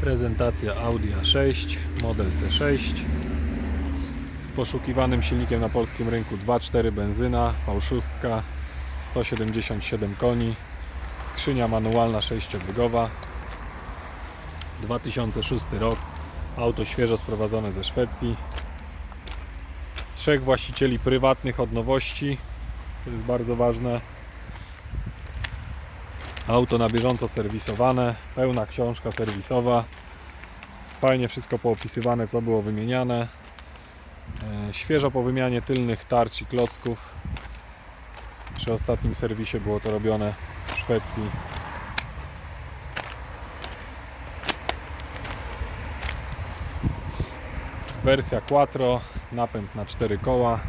Prezentacja Audi A6, model C6 z poszukiwanym silnikiem na polskim rynku 2.4 benzyna, V6, 177 koni, skrzynia manualna 6-biegowa, 2006 rok, auto świeżo sprowadzone ze Szwecji, trzech właścicieli prywatnych od nowości, co jest bardzo ważne. Auto na bieżąco serwisowane, pełna książka serwisowa. Fajnie wszystko poopisywane, co było wymieniane. E, Świeżo po wymianie tylnych tarcz i klocków. Przy ostatnim serwisie było to robione w Szwecji. Wersja Quattro, napęd na 4 koła.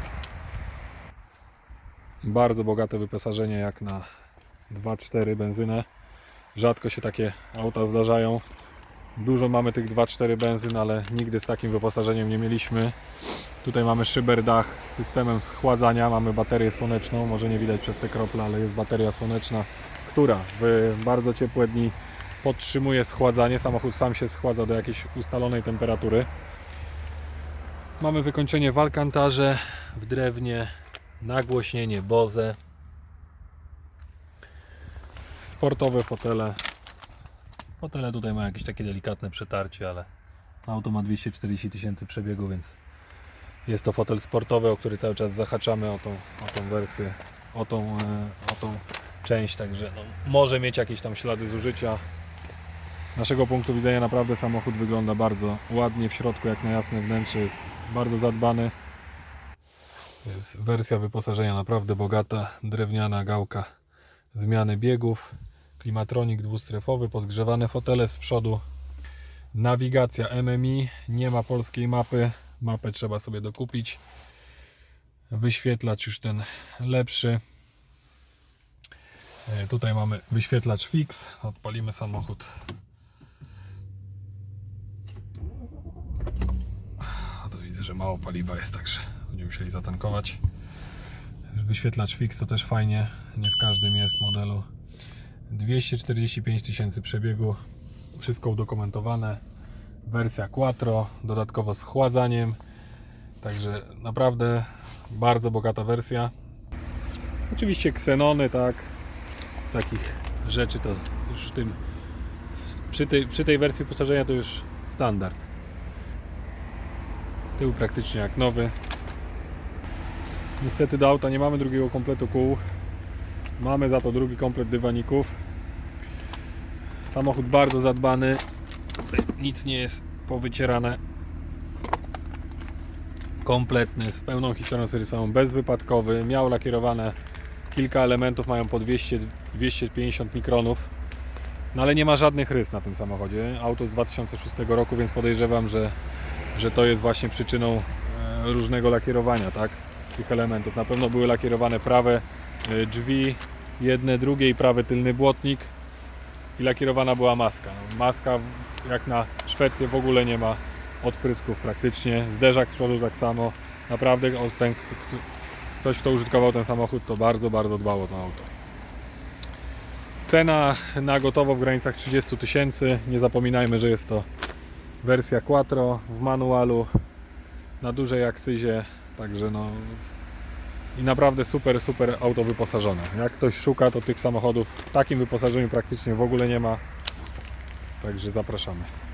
Bardzo bogate wyposażenie jak na 2.4 benzynę. Rzadko się takie auta zdarzają. Dużo mamy tych 2.4 benzyn, ale nigdy z takim wyposażeniem nie mieliśmy. Tutaj mamy szyberdach z systemem schładzania, mamy baterię słoneczną, może nie widać przez te krople, ale jest bateria słoneczna, która w bardzo ciepłe dni podtrzymuje schładzanie. Samochód sam się schładza do jakiejś ustalonej temperatury. Mamy wykończenie w alkantarze, w drewnie, nagłośnienie Bose, sportowe fotele. Fotele tutaj mają jakieś takie delikatne przetarcie, ale auto ma 240 tysięcy przebiegu, więc jest to fotel sportowy, o który cały czas zahaczamy o tą, o tą wersję, o tą, e, o tą część, także no, może mieć jakieś tam ślady zużycia. Z naszego punktu widzenia naprawdę samochód wygląda bardzo ładnie w środku, jak na jasne wnętrze jest bardzo zadbany. Jest wersja wyposażenia naprawdę bogata, drewniana gałka zmiany biegów, klimatronik dwustrefowy, podgrzewane fotele z przodu, nawigacja MMI, nie ma polskiej mapy, mapę trzeba sobie dokupić, wyświetlacz już ten lepszy, E, tutaj mamy wyświetlacz fix, odpalimy samochód. A to widzę, że mało paliwa jest, także będziemy musieli zatankować. Wyświetlacz fix to też fajnie, nie w każdym jest modelu. 245 tysięcy przebiegu, wszystko udokumentowane. Wersja Quattro, dodatkowo z chładzaniem. Także naprawdę bardzo bogata wersja. Oczywiście ksenony, tak. Z takich rzeczy to już w tym przy tej, przy tej wersji wyposażenia to już standard. Tył praktycznie jak nowy. Niestety do auta nie mamy drugiego kompletu kół. Mamy za to drugi komplet dywaników. Samochód bardzo zadbany. Nic nie jest powycierane. Kompletny, z pełną historią serwisową, bezwypadkowy. Miał lakierowane kilka elementów, mają po 200-250 mikronów. No ale nie ma żadnych rys na tym samochodzie. Auto z 2006 roku, więc podejrzewam, że, że to jest właśnie przyczyną e, różnego lakierowania, tak? Tych elementów. Na pewno były lakierowane prawe e, drzwi, jedne, drugie i prawy tylny błotnik i lakierowana była maska. Maska w- jak na Szwecję w ogóle nie ma odprysków praktycznie. Zderzak z przodu tak samo. Naprawdę ten, kto- kto- ktoś kto użytkował ten samochód to bardzo, bardzo dbał o to auto. Cena na gotowo w granicach 30 tysięcy. Nie zapominajmy, że jest to wersja Quattro w manualu na dużej akcyzie. Także no i naprawdę super, super auto wyposażone. Jak ktoś szuka, to tych samochodów w takim wyposażeniu praktycznie w ogóle nie ma. Także zapraszamy.